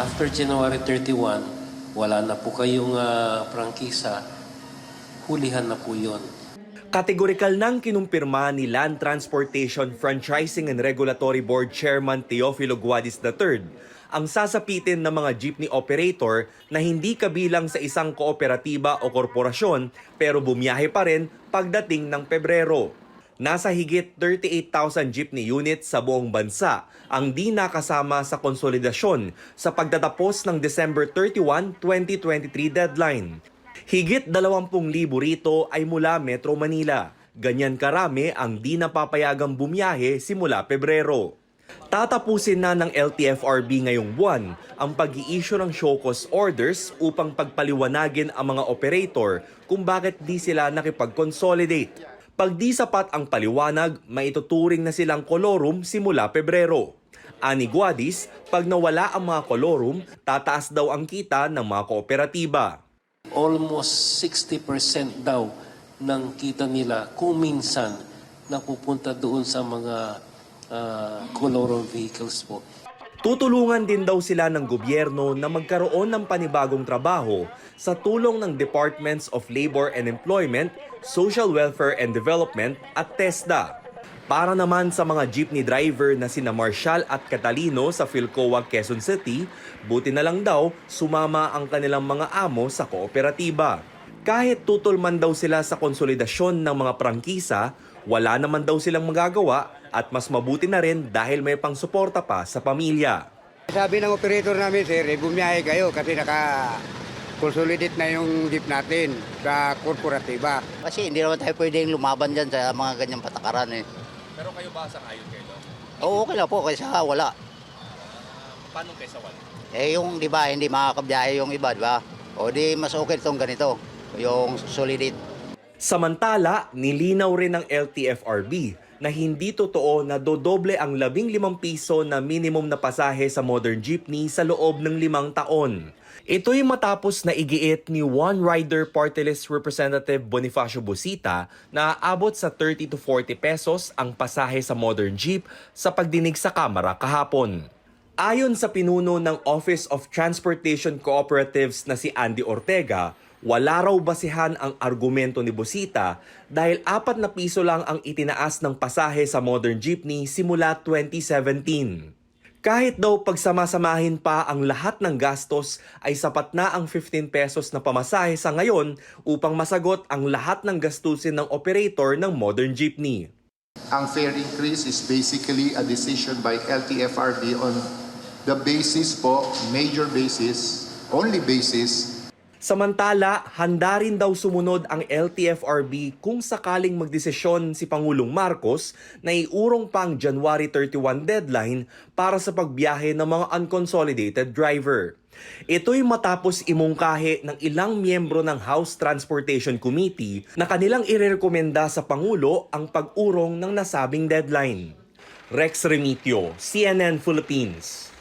After January 31, wala na po kayong ah, prangkisa, hulihan na po yon. Kategorikal nang kinumpirma ni Land Transportation Franchising and Regulatory Board Chairman Teofilo Guadis III ang sasapitin ng mga jeepney operator na hindi kabilang sa isang kooperatiba o korporasyon pero bumiyahe pa rin pagdating ng Pebrero. Nasa higit 38,000 jeepney units sa buong bansa ang di nakasama sa konsolidasyon sa pagtatapos ng December 31, 2023 deadline. Higit 20,000 rito ay mula Metro Manila. Ganyan karami ang di napapayagang bumiyahe simula Pebrero. Tatapusin na ng LTFRB ngayong buwan ang pag issue ng show cause orders upang pagpaliwanagin ang mga operator kung bakit di sila nakipag-consolidate. Pag di sapat ang paliwanag, maituturing na silang kolorum simula Pebrero. Ani Guadis, pag nawala ang mga kolorum, tataas daw ang kita ng mga kooperatiba. Almost 60% daw ng kita nila kung minsan napupunta doon sa mga uh, color vehicles po. Tutulungan din daw sila ng gobyerno na magkaroon ng panibagong trabaho sa tulong ng Departments of Labor and Employment, Social Welfare and Development at TESDA. Para naman sa mga jeepney driver na sina Marshall at Catalino sa Philcoa, Quezon City, buti na lang daw sumama ang kanilang mga amo sa kooperatiba. Kahit tutol man daw sila sa konsolidasyon ng mga prangkisa, wala naman daw silang magagawa at mas mabuti na rin dahil may pangsuporta pa sa pamilya. Sabi ng operator namin, sir, eh, bumiyahe kayo kasi naka consolidate na yung jeep natin sa korporatiba. Kasi hindi naman tayo pwedeng lumaban dyan sa mga ganyang patakaran eh. Pero kayo ba sa ayon kayo? Oo, okay lang po kaysa wala. Paano kayo sa wala? Eh yung di ba, hindi makakabiyahe yung iba, di ba? O di mas okay itong ganito, yung solidate. Samantala, nilinaw rin ng LTFRB na hindi totoo na dodoble ang 15 piso na minimum na pasahe sa modern jeepney sa loob ng limang taon. Ito'y matapos na igiit ni One Rider Party List Representative Bonifacio Busita na abot sa 30 to 40 pesos ang pasahe sa modern jeep sa pagdinig sa Kamara kahapon. Ayon sa pinuno ng Office of Transportation Cooperatives na si Andy Ortega, wala raw basihan ang argumento ni Busita dahil apat na piso lang ang itinaas ng pasahe sa modern jeepney simula 2017. Kahit daw pagsamasamahin pa ang lahat ng gastos ay sapat na ang 15 pesos na pamasahe sa ngayon upang masagot ang lahat ng gastusin ng operator ng modern jeepney. Ang fare increase is basically a decision by LTFRB on the basis po, major basis, only basis Samantala, handa rin daw sumunod ang LTFRB kung sakaling magdesisyon si Pangulong Marcos na iurong pang January 31 deadline para sa pagbiyahe ng mga unconsolidated driver. Ito'y matapos imungkahi ng ilang miyembro ng House Transportation Committee na kanilang irerekomenda sa Pangulo ang pag-urong ng nasabing deadline. Rex Remitio, CNN Philippines.